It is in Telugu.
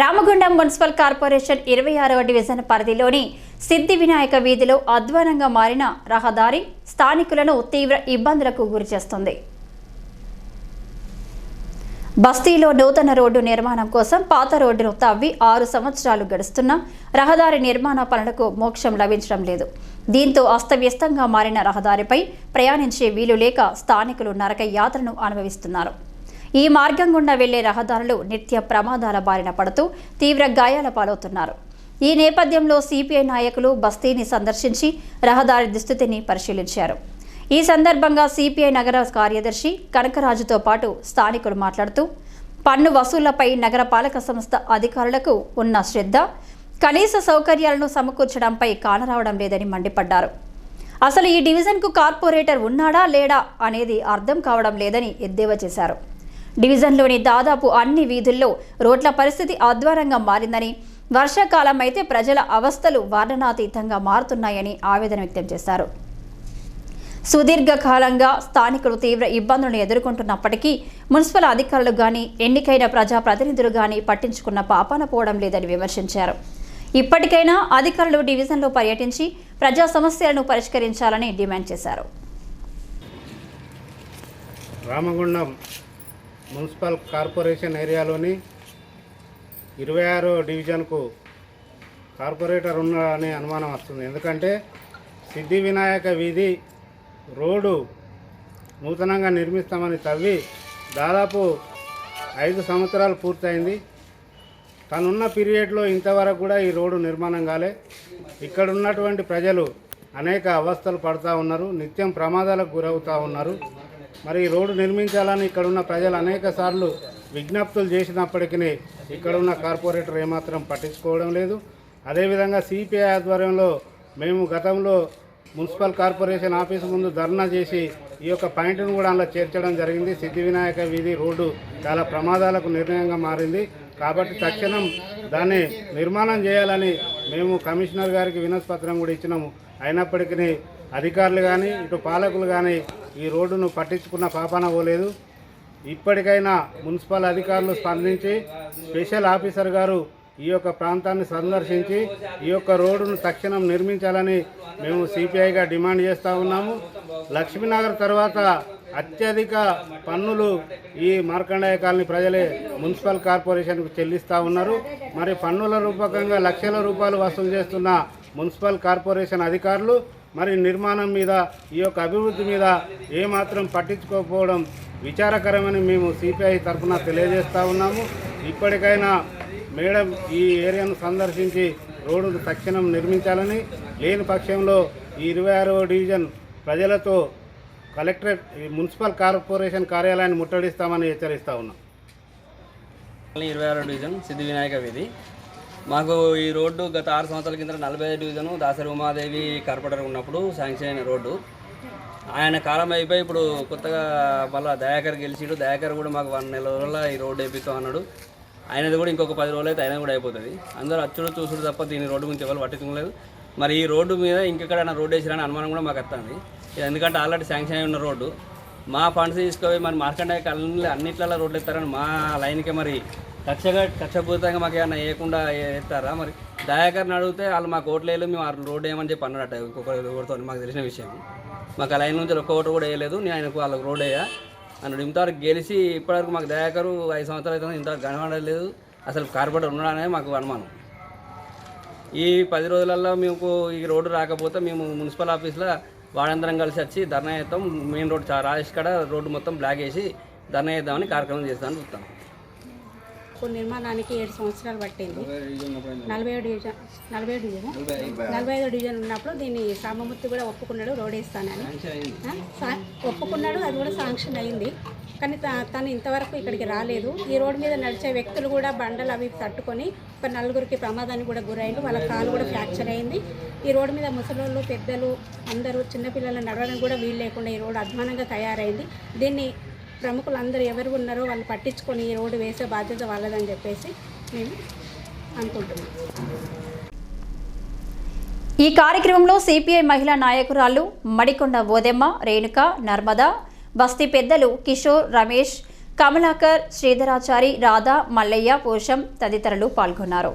రామగుండం మున్సిపల్ కార్పొరేషన్ ఇరవై ఆరవ డివిజన్ పరిధిలోని సిద్ధి వినాయక వీధిలో అధ్వానంగా మారిన రహదారి స్థానికులను తీవ్ర ఇబ్బందులకు గురిచేస్తుంది బస్తీలో నూతన రోడ్డు నిర్మాణం కోసం పాత రోడ్డును తవ్వి ఆరు సంవత్సరాలు గడుస్తున్నా రహదారి నిర్మాణ పనులకు మోక్షం లభించడం లేదు. దీంతో అస్తవ్యస్తంగా మారిన రహదారిపై ప్రయాణించే వీలు లేక స్థానికులు నరక యాత్రను అనుభవిస్తున్నారు. ఈ మార్గం గుండా వెళ్ళే రహదారులు నిత్య ప్రమాదాల బారిన పడుతూ తీవ్ర గాయాల పాలవుతున్నారు. ఈ నేపథ్యంలో సిపిఐ నాయకులు బస్తీని సందర్శించి రహదారి దుస్థితిని పరిశీలించారు. ఈ సందర్భంగా సిపిఐ నగర కార్యదర్శి కనకరాజుతో పాటు స్థానికులు మాట్లాడుతూ పన్ను వసూళ్ళపై నగరపాలక సంస్థ అధికారులకు ఉన్న శ్రద్ధ కనీస సౌకర్యాలను సమకూర్చడంపై కానరావడం లేదని మండిపడ్డారు. అసలు ఈ డివిజన్కు కార్పొరేటర్ ఉన్నాడా లేడా అనేది అర్థం కావడం లేదని ఎద్దేవా చేశారు. డివిజన్లోని దాదాపు అన్ని వీధుల్లో రోడ్ల పరిస్థితి అధ్వానంగా మారిందని వర్షాకాలం అయితే ప్రజల అవస్థలు వర్ణనాతీతంగా మారుతున్నాయని ఆవేదన వ్యక్తం చేశారు. సుదీర్ఘకాలంగా స్థానికులు తీవ్ర ఇబ్బందులను ఎదుర్కొంటున్నప్పటికీ మున్సిపల్ అధికారులు కానీ ఎన్నికైన ప్రజాప్రతినిధులు కానీ పట్టించుకున్న పాపాన పోవడం లేదని విమర్శించారు. ఇప్పటికైనా అధికారులు డివిజన్లో పర్యటించి ప్రజా సమస్యలను పరిష్కరించాలని డిమాండ్ చేశారు. రామగుండం మున్సిపల్ కార్పొరేషన్ ఏరియాలోని ఇరవై ఆరో డివిజన్కు కార్పొరేటర్ ఉన్నాడని అనుమానం వస్తుంది. ఎందుకంటే సిద్ధి వినాయక వీధి రోడ్డు నూతనంగా నిర్మిస్తామని తవ్వి దాదాపు ఐదు సంవత్సరాలు పూర్తయింది. తనున్న పీరియడ్లో ఇంతవరకు కూడా ఈ రోడ్డు నిర్మాణం కాలే. ఇక్కడ ఉన్నటువంటి ప్రజలు అనేక అవస్థలు పడుతూ ఉన్నారు. నిత్యం ప్రమాదాలకు గురవుతూ ఉన్నారు. మరి రోడ్డు నిర్మించాలని ఇక్కడ ఉన్న ప్రజలు అనేక సార్లు విజ్ఞప్తులు చేసినప్పటికీ ఇక్కడ ఉన్న కార్పొరేటర్ ఏమాత్రం పట్టించుకోవడం లేదు. అదేవిధంగా సిపిఐ ఆధ్వర్యంలో మేము గతంలో మున్సిపల్ కార్పొరేషన్ ఆఫీస్ ముందు ధర్నా చేసి ఈ యొక్క పాయింట్ను కూడా అందులో చేర్చడం జరిగింది. సిద్ధి వినాయక వీధి రోడ్డు చాలా ప్రమాదాలకు నిర్ణయంగా మారింది. కాబట్టి తక్షణం దాన్ని నిర్మాణం చేయాలని మేము కమిషనర్ గారికి వినతి పత్రం కూడా ఇచ్చినాము. అయినప్పటికీ అధికారులు కానీ ఇటు పాలకులు కానీ ఈ రోడ్డును పట్టించుకున్న పాపాన పోలేదు. ఇప్పటికైనా మున్సిపల్ అధికారులు స్పందించి స్పెషల్ ఆఫీసర్ గారు ఈ యొక్క ప్రాంతాన్ని సందర్శించి ఈ యొక్క రోడ్డును తక్షణం నిర్మించాలని మేము సిపిఐగా డిమాండ్ చేస్తూ ఉన్నాము. లక్ష్మీనగర్ తర్వాత అత్యధిక పన్నులు ఈ మార్కండాయ కాలనీ ప్రజలే మున్సిపల్ కార్పొరేషన్కు చెల్లిస్తూ ఉన్నారు. మరి పన్నుల రూపకంగా లక్షల రూపాయలు వసూలు చేస్తున్న మున్సిపల్ కార్పొరేషన్ అధికారులు మరి నిర్మాణం మీద ఈ యొక్క అభివృద్ధి మీద ఏమాత్రం పట్టించుకోకపోవడం విచారకరమని మేము సిపిఐ తరఫున తెలియజేస్తూ ఉన్నాము. ఇప్పటికైనా మేడం ఈ ఏరియాను సందర్శించి రోడ్డు తక్షణం నిర్మించాలని లేని పక్షంలో ఈ ఇరవై ఆరవ డివిజన్ ప్రజలతో కలెక్టరేట్ ఈ మున్సిపల్ కార్పొరేషన్ కార్యాలయాన్ని ముట్టడిస్తామని హెచ్చరిస్తా ఉన్నాం. ఇరవై ఆరో డివిజన్ సిద్ధి వినాయక వీధి. మాకు ఈ రోడ్డు గత ఆరు సంవత్సరాల కింద నలభై ఐదు డివిజను దాసరి ఉమాదేవి కార్పొరేటర్ ఉన్నప్పుడు శాంక్షన్ అయిన రోడ్డు. ఆయన కాలం అయిపోయి ఇప్పుడు కొత్తగా మళ్ళీ దయాకర్ గెలిచిడు. దయాకర్ కూడా మాకు వన్ నెల రోజుల ఈ రోడ్డు వేపిస్తాం అన్నాడు. ఆయనది కూడా ఇంకొక పది రోజులు అయితే ఆయన కూడా అయిపోతుంది. అందరూ అచ్చుడు చూసుడు తప్ప దీని రోడ్డు గురించి ఎవరు పట్టించుకోలేదు. మరి ఈ రోడ్డు మీద ఇంకెక్కడైనా రోడ్డు వేసిరని అనుమానం కూడా మాకు వస్తుంది. ఎందుకంటే ఆల్రెడీ శాంక్షన్ అయి ఉన్న రోడ్డు. మా ఫండ్స్ తీసుకుపోయి మరి మార్కండే కాలనీలో అన్నిట్లలో రోడ్లు ఇస్తారని మా లైన్కి మరి కక్షగా కక్షపూరితంగా మాకు ఏమైనా వేయకుండా వేస్తారా? మరి దయాకర్ని అడిగితే వాళ్ళు మాకు ఓట్లు వేయలేదు మేము వాళ్ళు రోడ్డు వేయమని చెప్పి అన్నాడట ఇంకొకరితో మాకు తెలిసిన విషయం. మాకు ఆ లైన్ నుంచి ఒక్క ఓటు కూడా వేయలేదు నేను ఆయనకు వాళ్ళకి రోడ్ వేయా. అన్నాడు ఇంతవరకు గెలిచి ఇప్పటివరకు మాకు దయాకరు ఐదు సంవత్సరాలు అయితే ఇంతవరకు కనబడలేదు అసలు కార్పొరేటర్ ఉన్నాడనే మాకు అనుమానం. ఈ పది రోజులలో మీకు ఈ రోడ్డు రాకపోతే మేము మున్సిపల్ ఆఫీస్లో వాడందరం కలిసి వచ్చి ధర్నా చేస్తాం మెయిన్ రోడ్ రాజేష్ కాడ రోడ్డు మొత్తం బ్లాక్ చేసి ధర్నా చేద్దామని కార్యక్రమం చేస్తామని చూస్తాం. ఇప్పుడు నిర్మాణానికి ఏడు సంవత్సరాలు పట్టింది. నలభై ఏడు డివిజన్ నలభై ఏడు డివిజన్? నలభై ఐదు. డివిజన్ ఉన్నప్పుడు దీన్ని సామమూర్తి కూడా ఒప్పుకున్నాడు రోడ్ వేస్తానని ఒప్పుకున్నాడు అది కూడా శాంక్షన్ అయింది. కానీ తను ఇంతవరకు ఇక్కడికి రాలేదు. ఈ రోడ్డు మీద నడిచే వ్యక్తులు కూడా బండలు అవి తట్టుకొని ఒక నలుగురికి ప్రమాదానికి కూడా గురైంది వాళ్ళ కాలు కూడా ఫ్రాక్చర్ అయింది. ఈ రోడ్డు మీద ముసలోళ్ళు పెద్దలు అందరూ చిన్నపిల్లలు నడవడానికి కూడా వీలు లేకుండా ఈ రోడ్డు అధ్వానంగా తయారైంది. దీన్ని ప్రముఖులందరూ ఎవరు ఉన్నారో వాళ్ళు పట్టించుకొని ఈ రోడ్డు వేసే బాధ్యత వాళ్ళదని చెప్పేసి మేము అనుకుంటున్నాం. ఈ కార్యక్రమంలో సిపిఐ మహిళా నాయకురాలు మడికొండ ఓదెమ్మ రేణుక నర్మద బస్తీ పెద్దలు కిషోర్ రమేష్ కమలాకర్ శ్రీధరాచారి రాధా మల్లయ్య పోషం తదితరులు పాల్గొన్నారు.